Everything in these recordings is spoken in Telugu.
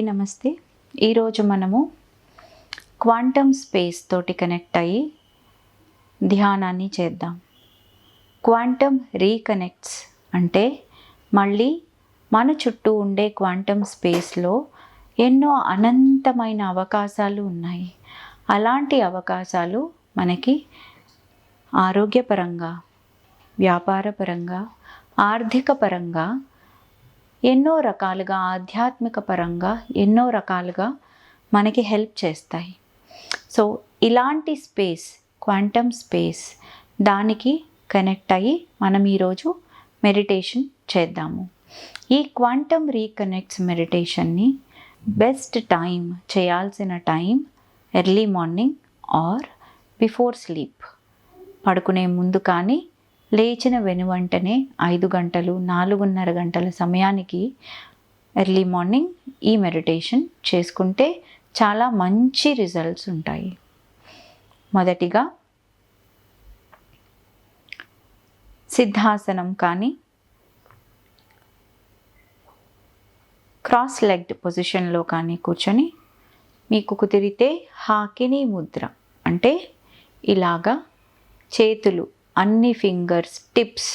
అందరికీ నమస్తే. ఈరోజు మనము క్వాంటమ్ స్పేస్ తోటి కనెక్ట్ అయ్యి ధ్యానాన్ని చేద్దాం. క్వాంటమ్ రీకనెక్ట్స్ అంటే మళ్ళీ మన చుట్టూ ఉండే క్వాంటమ్ స్పేస్లో ఎన్నో అనంతమైన అవకాశాలు ఉన్నాయి. అలాంటి అవకాశాలు మనకి ఆరోగ్యపరంగా వ్యాపారపరంగా ఆర్థిక పరంగా ఎన్నో రకాలుగా ఆధ్యాత్మిక పరంగా ఎన్నో రకాలుగా మనకి హెల్ప్ చేస్తాయి. సో ఇలాంటి స్పేస్ క్వాంటమ్ స్పేస్ దానికి కనెక్ట్ అయ్యి మనం ఈరోజు మెడిటేషన్ చేద్దాము. ఈ క్వాంటమ్ రీకనెక్ట్స్ మెడిటేషన్ని బెస్ట్ టైం చేయాల్సిన time early morning or before sleep. పడుకునే ముందు కానీ లేచిన వెనువంటనే ఐదు గంటలు నాలుగున్నర గంటల సమయానికి ఎర్లీ మార్నింగ్ ఈ మెడిటేషన్ చేసుకుంటే చాలా మంచి రిజల్ట్స్ ఉంటాయి. మొదటిగా సిద్ధాసనం కానీ క్రాస్ లెగ్డ్ పొజిషన్లో కానీ కూర్చొని మీకు కుదిరితే హాకిని ముద్ర అంటే ఇలాగా చేతులు అన్ని ఫింగర్స్ టిప్స్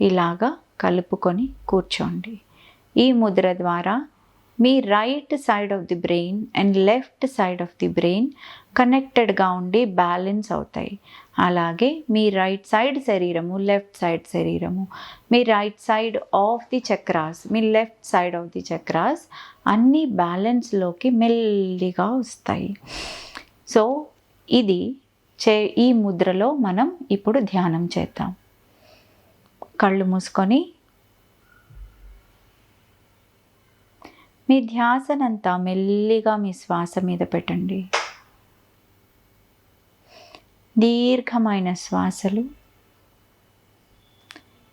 ఇలాగా కలుపుకొని కూర్చోండి. ఈ ముద్ర ద్వారా మీ right side of the brain and left side of the brain కనెక్టెడ్గా ఉండి బ్యాలెన్స్ అవుతాయి. అలాగే మీ రైట్ సైడ్ శరీరము లెఫ్ట్ సైడ్ శరీరము మీ right side of the chakras me left side of the chakras అన్నీ బ్యాలెన్స్లోకి మెల్లిగా వస్తాయి. సో ఇది చే ఈ ముద్రలో మనం ఇప్పుడు ధ్యానం చేద్దాం. కళ్ళు మూసుకొని. మీ ధ్యాసనంతా మెల్లిగా మీ శ్వాస మీద పెట్టండి. దీర్ఘమైన శ్వాసలు.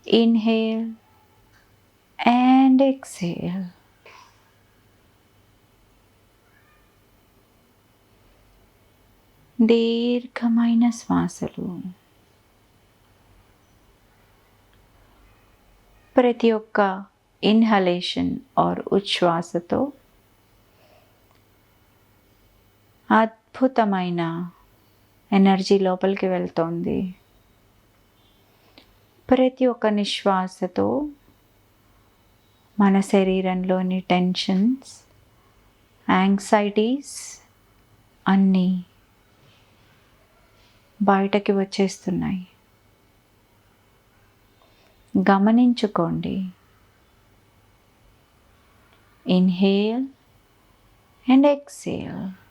Inhale and exhale. దీర్ఘమైన శ్వాసలు. ప్రతి ఒక్క ఇన్హలేషన్ ఆర్ ఉచ్ఛ్వాసతో అద్భుతమైన ఎనర్జీ లోపలికి వెళ్తోంది. ప్రతి ఒక్క నిశ్వాసతో మన శరీరంలోని టెన్షన్స్ యాంగ్జైటీస్ అన్నీ బయటకి వచ్చేస్తున్నాయి. గమనించుకోండి. ఇన్హేల్ అండ్ ఎక్సేల్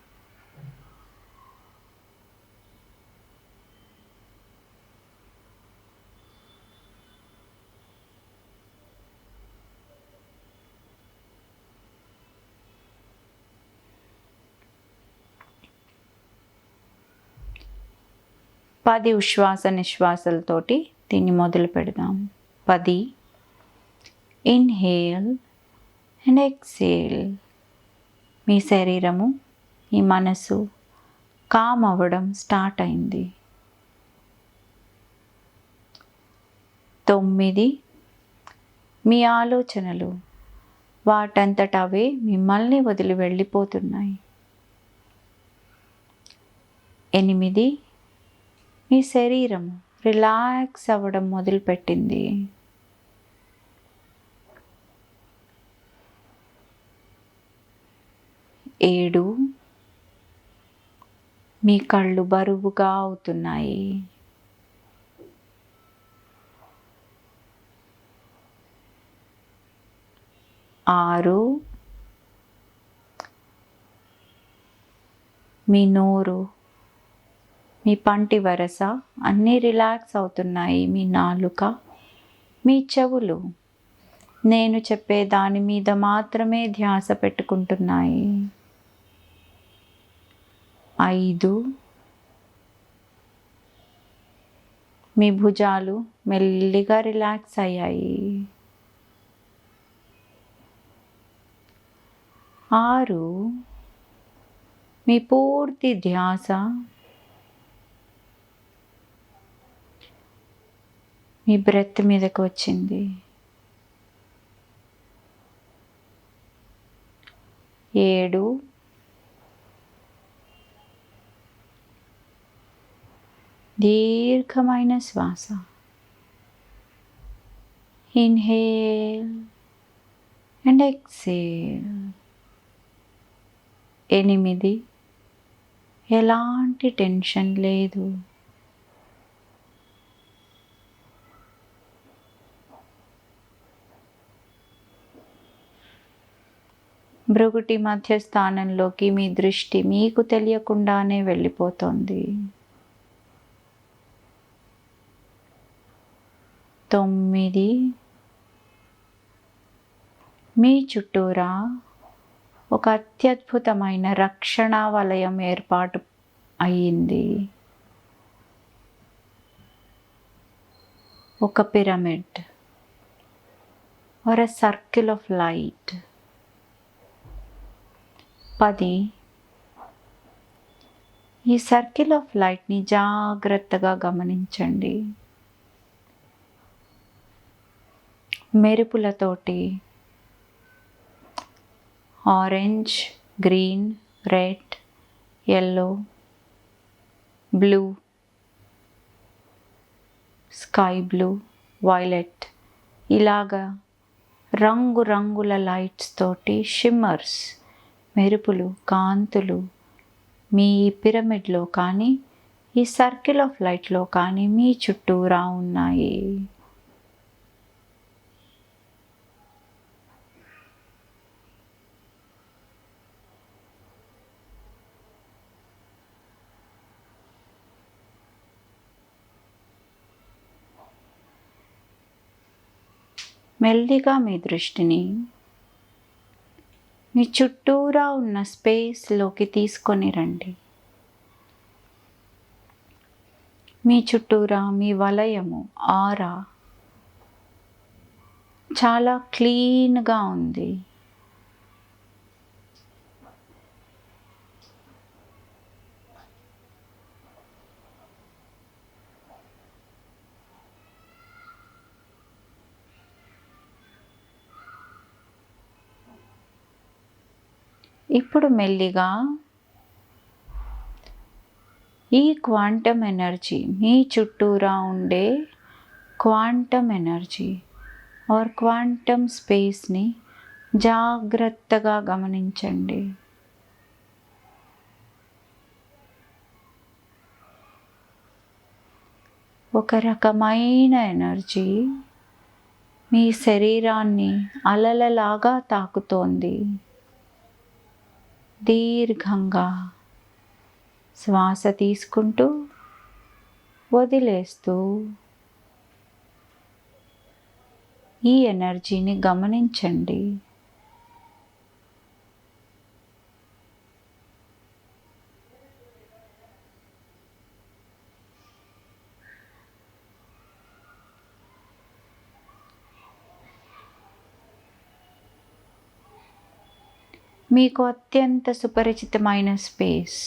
పది ఉశ్వాస నిశ్వాసలతోటి దీన్ని మొదలు పెడదాం. పది. Inhale and exhale. మీ శరీరము మీ మనసు కామ్ అవ్వడం స్టార్ట్ అయింది. తొమ్మిది. మీ ఆలోచనలు వాటంతట అవే మిమ్మల్ని వదిలి వెళ్ళిపోతున్నాయి. ఎనిమిది. మీ శరీరం రిలాక్స్ అవ్వడం మొదలుపెట్టింది. ఏడు మీ కళ్ళు బరువుగా అవుతున్నాయి. ఆరు మీ నోరు మీ పంటి వరస అన్నీ రిలాక్స్ అవుతున్నాయి మీ నాలుక మీ చెవులు. నేను చెప్పే దాని మీద మాత్రమే ధ్యాస పెట్టుకుంటున్నాయి. ఐదు. మీ భుజాలు మెల్లిగా రిలాక్స్ అయ్యాయి. ఆరు. మీ పూర్తి ధ్యాస మీ బ్రెత్ మీదకు వచ్చింది. ఏడు. దీర్ఘమైన శ్వాస. Inhale and exhale. ఎనిమిది. ఎలాంటి టెన్షన్ లేదు. భృగుటి మధ్య స్థానంలోకి మీ దృష్టి మీకు తెలియకుండానే వెళ్ళిపోతుంది. తొమ్మిది. మీ చుట్టూరా ఒక అత్యద్భుతమైన రక్షణ వలయం ఏర్పాటు అయ్యింది. ఒక pyramid. Or a circle of light. పది. ఈ సర్కిల్ ఆఫ్ లైట్ని జాగ్రత్తగా గమనించండి. మెరుపులతోటి orange green red yellow blue sky blue violet ఇలాగా రంగురంగుల లైట్స్ తోటి షిమ్మర్స్ మెరుపులు కాంతులు మీ పిరమిడ్లో కానీ ఈ సర్కిల్ ఆఫ్ లైట్లో కానీ మీ చుట్టూరా ఉన్నాయి. మెల్లిగా మీ దృష్టిని మీ చుట్టూరా ఉన్న స్పేస్లోకి తీసుకొని రండి. మీ చుట్టూరా మీ వలయము ఆరా చాలా క్లీన్గా ఉంది. ఇప్పుడు మెల్లిగా ఈ క్వాంటమ్ ఎనర్జీ మీ చుట్టూరా ఉండే క్వాంటమ్ ఎనర్జీ ఆర్ క్వాంటమ్ స్పేస్ని జాగ్రత్తగా గమనించండి. ఒక రకమైన ఎనర్జీ మీ శరీరాన్ని అలలలాగా తాకుతోంది. దీర్ఘంగా శ్వాస తీసుకుంటూ వదిలేస్తూ ఈ ఎనర్జీని గమనించండి. మీకు అత్యంత సుపరిచితమైన స్పేస్.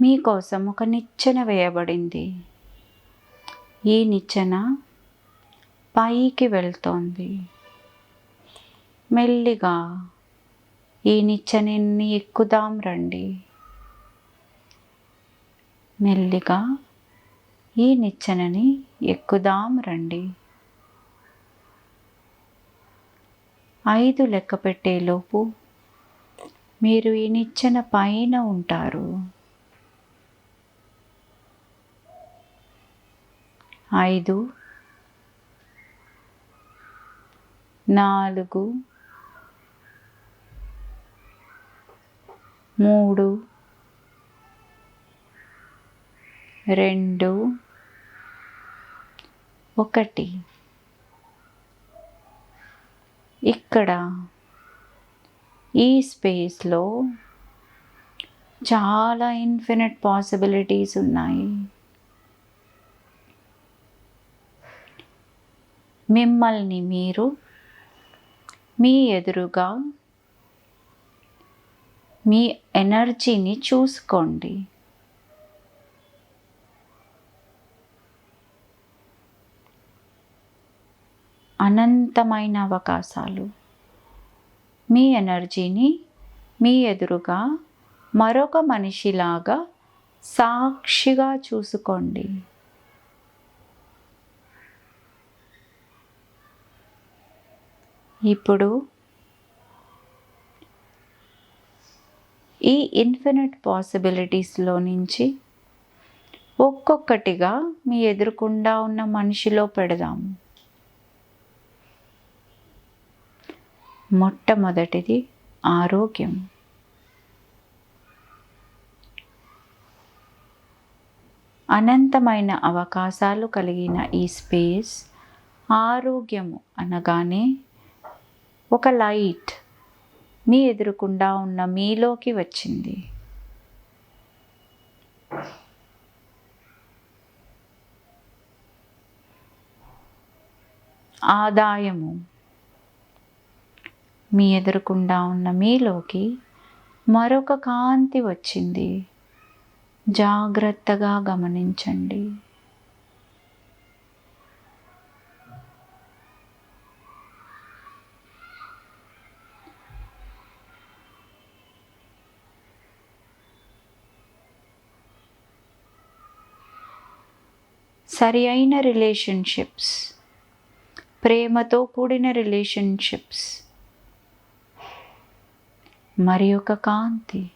మీకోసం ఒక నిచ్చెన వేయబడింది. ఈ నిచ్చెన పైకి వెళ్తోంది. మెల్లిగా ఈ నిచ్చెనని ఎక్కుదాం రండి. మెల్లిగా ఈ నిచ్చెనని ఎక్కుదాం రండి. ఐదు లెక్క పెట్టేలోపు మీరు ఈ నిచ్చెన పైన ఉంటారు. ఐదు నాలుగు మూడు రెండు ఒకటి. ఇక్కడ ఈ స్పేస్లో చాలా ఇన్ఫినిట్ పాసిబిలిటీస్ ఉన్నాయి. మిమ్మల్ని మీరు మీ ఎదురుగా మీ ఎనర్జీని చూసుకోండి. అనంతమైన అవకాశాలు. మీ ఎనర్జీని మీ ఎదురుగా మరొక మనిషిలాగా సాక్షిగా చూసుకోండి. ఇప్పుడు ఈ ఇన్ఫినిట్ పాసిబిలిటీస్లో నుంచి ఒక్కొక్కటిగా మీ ఎదురుకుండా ఉన్న మనిషిలో పెడదాము మొట్టమొదటిది ఆరోగ్యం. అనంతమైన అవకాశాలు కలిగిన ఈ స్పేస్ ఆరోగ్యము అనగానే ఒక లైట్ మీ ఎదురుకుండా ఉన్న మీలోకి వచ్చింది. ఆదాయము మీ ఎదురుకుండా ఉన్న మీలోకి మరొక కాంతి వచ్చింది. జాగ్రత్తగా గమనించండి. సరి అయిన రిలేషన్షిప్స్. ప్రేమతో కూడిన రిలేషన్షిప్స్. మరి ఒక కాంతి.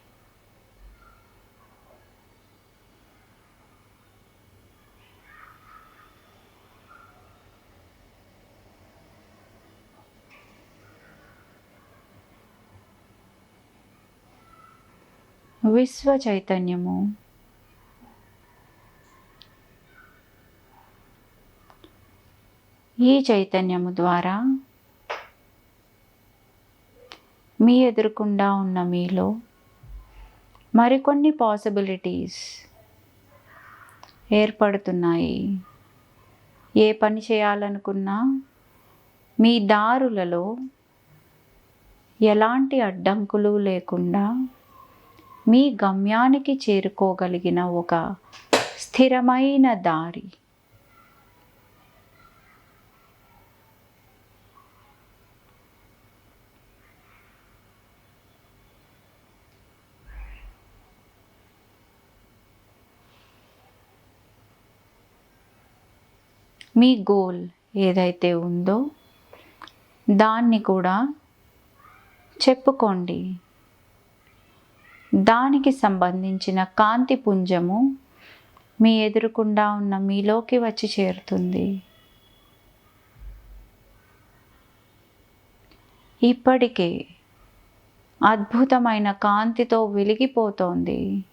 విశ్వ చైతన్యము. ఈ చైతన్యము ద్వారా మీ ఎదురుకుండా ఉన్న మీలో మరికొన్ని పాసిబిలిటీస్ ఏర్పడుతున్నాయి. ఏ పని చేయాలనుకున్నా మీ దారులలో ఎలాంటి అడ్డంకులు లేకుండా మీ గమ్యానికి చేరుకోగలిగిన ఒక స్థిరమైన దారి. మీ గోల్ ఏదైతే ఉందో దాన్ని కూడా చెప్పుకోండి. దానికి సంబంధించిన కాంతి పుంజము మీ ఎదురుకుండా ఉన్న మీలోకి వచ్చి చేరుతుంది. ఇప్పటికే అద్భుతమైన కాంతితో వెలిగిపోతోంది.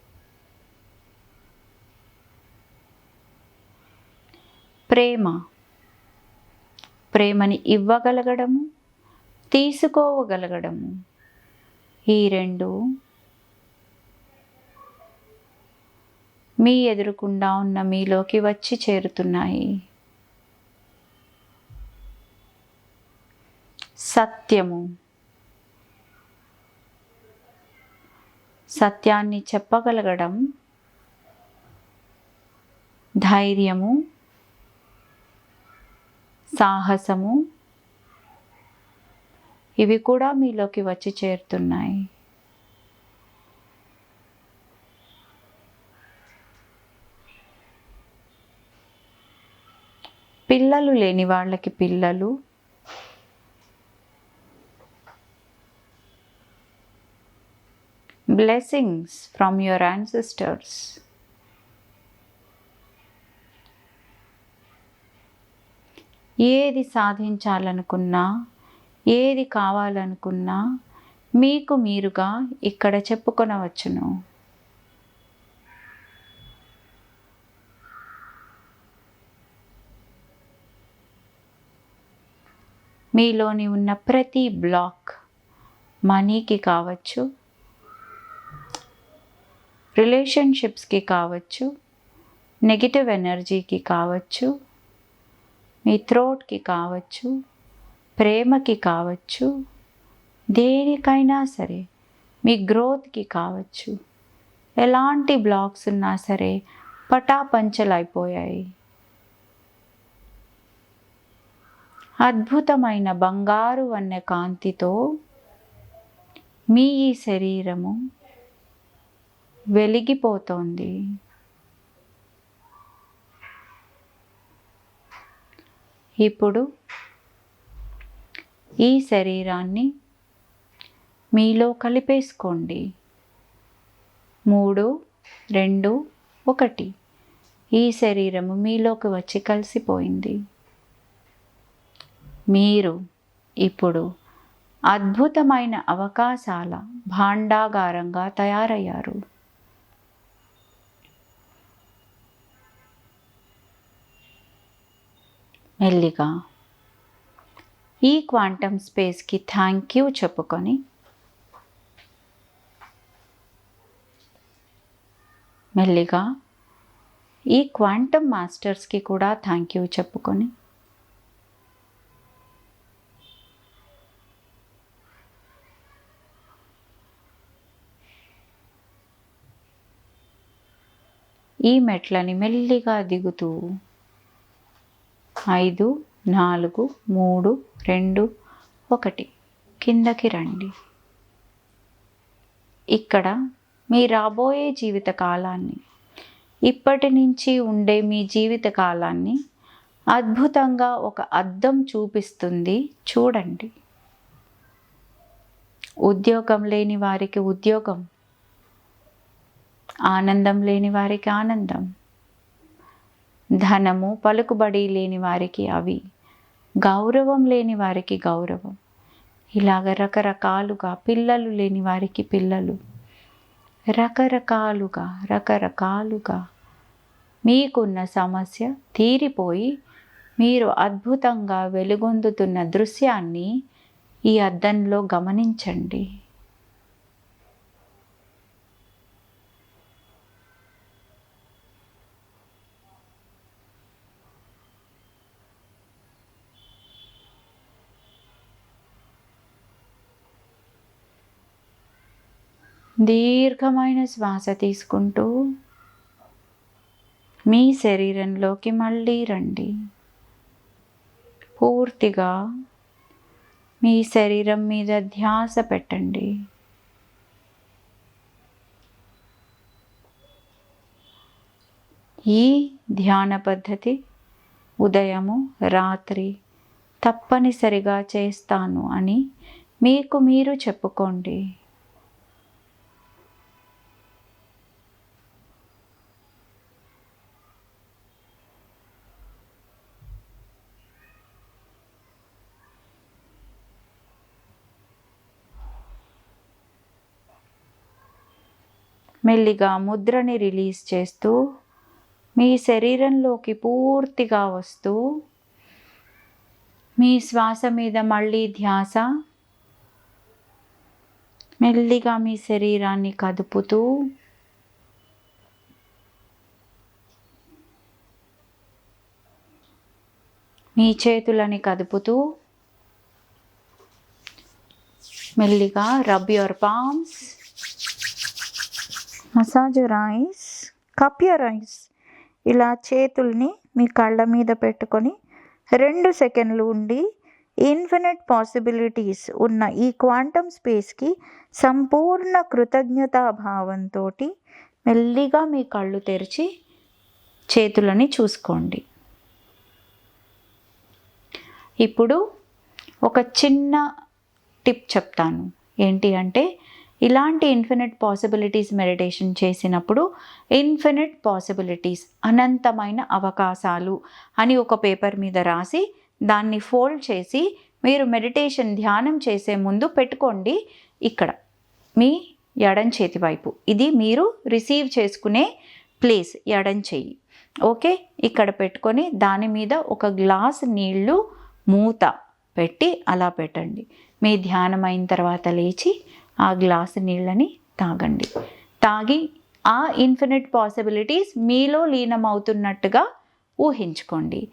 ప్రేమ. ప్రేమని ఇవ్వగలగడము తీసుకోవగలగడము ఈ రెండు మీ ఎదురుకుండా ఉన్న మీలోకి వచ్చి చేరుతున్నాయి. సత్యము. సత్యాన్ని చెప్పగలగడం ధైర్యము సాహసము. ఇవి కూడా మీలోకి వచ్చి చేరుతున్నాయి. పిల్లలు లేని వాళ్ళకి పిల్లలు. బ్లెస్సింగ్స్ ఫ్రమ్ యువర్ యాన్సిస్టర్స్ ఏది సాధించాలనుకున్నా ఏది కావాలనుకున్నా మీకు మీరుగా ఇక్కడ చెప్పుకొనవచ్చును. మీలోని ఉన్న ప్రతి బ్లాక్ మనీకి కావచ్చు రిలేషన్షిప్స్కి కావచ్చు నెగిటివ్ ఎనర్జీకి కావచ్చు మీ థ్రోట్కి కావచ్చు ప్రేమకి కావచ్చు దేనికైనా సరే మీ గ్రోత్కి కావచ్చు ఎలాంటి బ్లాక్స్ ఉన్నా సరే పటాపంచలైపోయాయి. అద్భుతమైన బంగారు వన్నె కాంతితో మీ ఈ శరీరము వెలిగిపోతోంది. ఇప్పుడు ఈ శరీరాన్ని మీలో కలిపేసుకోండి. మూడు రెండు ఒకటి. ఈ శరీరము మీలోకి వచ్చి కలిసిపోయింది. మీరు ఇప్పుడు అద్భుతమైన అవకాశాల భాండాగారంగా తయారయ్యారు. మెల్లిగా. ఈ క్వాంటమ్ స్పేస్కి థ్యాంక్ యూ చెప్పుకొని మెల్లిగా ఈ క్వాంటమ్ మాస్టర్స్కి కూడా థ్యాంక్ యూ చెప్పుకొని ఈ మెట్లని మెల్లిగా దిగుతూ ఐదు నాలుగు మూడు రెండు ఒకటి. కిందకి రండి. ఇక్కడ మీ రాబోయే జీవిత కాలాన్ని ఇప్పటి నుంచి ఉండే మీ జీవిత కాలాన్ని అద్భుతంగా ఒక అద్దం చూపిస్తుంది చూడండి. ఉద్యోగం లేని వారికి ఉద్యోగం ఆనందం లేని వారికి ఆనందం ధనము పలుకుబడి లేని వారికి అవి. గౌరవం లేని వారికి గౌరవం. ఇలాగ రకరకాలుగా పిల్లలు లేని వారికి పిల్లలు. రకరకాలుగా రకరకాలుగా. మీకున్న సమస్య తీరిపోయి మీరు అద్భుతంగా వెలుగొందుతున్న దృశ్యాన్ని ఈ అద్దంలో గమనించండి. దీర్ఘమైన శ్వాస తీసుకుంటూ మీ శరీరంలోకి మళ్ళీ రండి. పూర్తిగా మీ శరీరం మీద ధ్యాస పెట్టండి. ఈ ధ్యాన పద్ధతి ఉదయము రాత్రి తప్పనిసరిగా చేస్తాను అని మీకు మీరు చెప్పుకోండి. మెల్లిగా ముద్రని రిలీజ్ చేస్తూ మీ శరీరంలోకి పూర్తిగా వస్తూ మీ శ్వాస మీద మళ్ళీ ధ్యాస మెల్లిగా మీ శరీరాన్ని కదుపుతూ మీ చేతులని కదుపుతూ మెల్లిగా రబ్ యువర్ పామ్స్ మసాజ్ రైస్ కప్య రైస్ ఇలా చేతుల్ని మీ కళ్ళ మీద పెట్టుకొని రెండు సెకండ్లు ఉండి ఇన్ఫినిట్ పాసిబిలిటీస్ ఉన్న ఈ క్వాంటమ్ స్పేస్కి సంపూర్ణ కృతజ్ఞతాభావంతో మెల్లిగా మీ కళ్ళు తెరిచి చేతులని చూసుకోండి. ఇప్పుడు ఒక చిన్న టిప్ చెప్తాను. ఏంటి అంటే ఇలాంటి ఇన్ఫినిట్ పాసిబిలిటీస్ మెడిటేషన్ చేసినప్పుడు ఇన్ఫినిట్ పాసిబిలిటీస్ అనంతమైన అవకాశాలు అని ఒక పేపర్ మీద రాసి దాన్ని ఫోల్డ్ చేసి మీరు మెడిటేషన్ ధ్యానం చేసే ముందు పెట్టుకోండి ఇక్కడ మీ ఎడం చేతి వైపు. ఇది మీరు రిసీవ్ చేసుకునే ప్లేస్ ఎడం చెయ్యి. ఓకే? ఇక్కడ పెట్టుకొని దాని మీద ఒక గ్లాస్ నీళ్ళు మూత పెట్టి అలా పెట్టండి. మీ ధ్యానం అయిన తర్వాత లేచి ఆ గ్లాసు నీళ్ళని తాగండి. తాగి ఆ ఇన్ఫినిట్ పాసిబిలిటీస్ మీలో లీనమవుతున్నట్టుగా ఊహించుకోండి.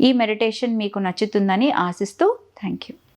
ఈ మెడిటేషన్ మీకు నచ్చుతుందని ఆశిస్తూ థ్యాంక్ యూ